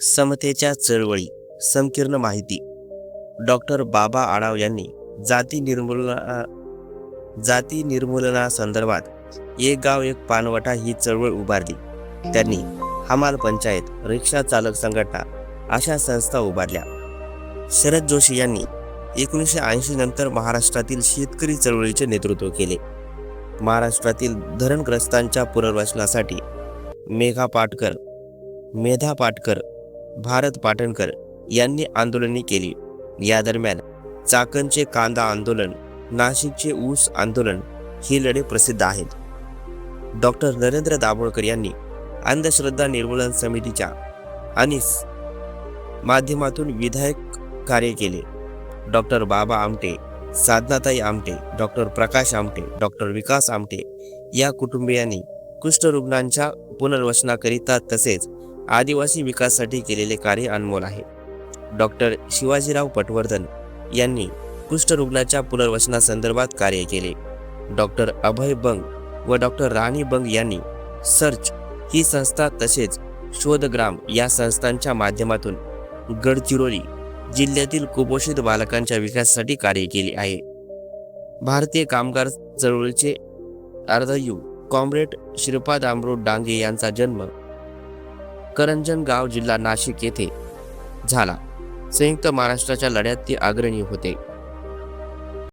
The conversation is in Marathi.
समतेच्या चळवळी संकीर्ण माहिती. डॉक्टर बाबा आडाव यांनी जाती निर्मूलना जाती निर्मूलनासंदर्भात एक गाव एक पानवटा ही चळवळ उभारली. त्यांनी हमाल पंचायत रिक्षा चालक संघटना अशा संस्था उभारल्या. शरद जोशी यांनी एकोणीसशे ऐंशी नंतर महाराष्ट्रातील शेतकरी चळवळीचे नेतृत्व केले. महाराष्ट्रातील धरणग्रस्तांच्या पुनर्वसनासाठी मेघा पाटकर मेधा पाटकर भारत पाटणकर यांनी आंदोलने केली. या दरम्यान चाकणचे कांदा आंदोलन नाशिकचे ऊस आंदोलन ही लढे प्रसिद्ध आहेत. डॉक्टर नरेंद्र दाभोळकर यांनी अंधश्रद्धा निर्मूलन समितीच्या आणि माध्यमातून विधायक कार्य केले. Doctor Baba Amte Sadhanatai Amte doctor Prakash Amte doctor Vikas Amte या कुटुंबियांनी कुष्ठरुग्णांच्या पुनर्वसनाकरिता तसेच आदिवासी विकासासाठी केलेले कार्य अनमोल आहे. डॉक्टर शिवाजीराव पटवर्धन यांनी कुष्ठरुग्णाच्या पुनर्वसनासंदर्भात कार्य केले. डॉक्टर अभय बंग व डॉक्टर राणी बंग यांनी सर्च ही संस्था तसेच शोधग्राम या संस्थांच्या माध्यमातून गडचिरोली जिल्ह्यातील कुपोषित बालकांच्या विकासासाठी कार्य केले आहे. भारतीय कामगार चळवळीचे अर्धयू कॉम्रेड श्रीपाद अमृत डांगे यांचा जन्म करंजन गाव जिल्हा नाशिक येथे झाला. संयुक्त महाराष्ट्राच्या लढ्यात ते अग्रणी होते.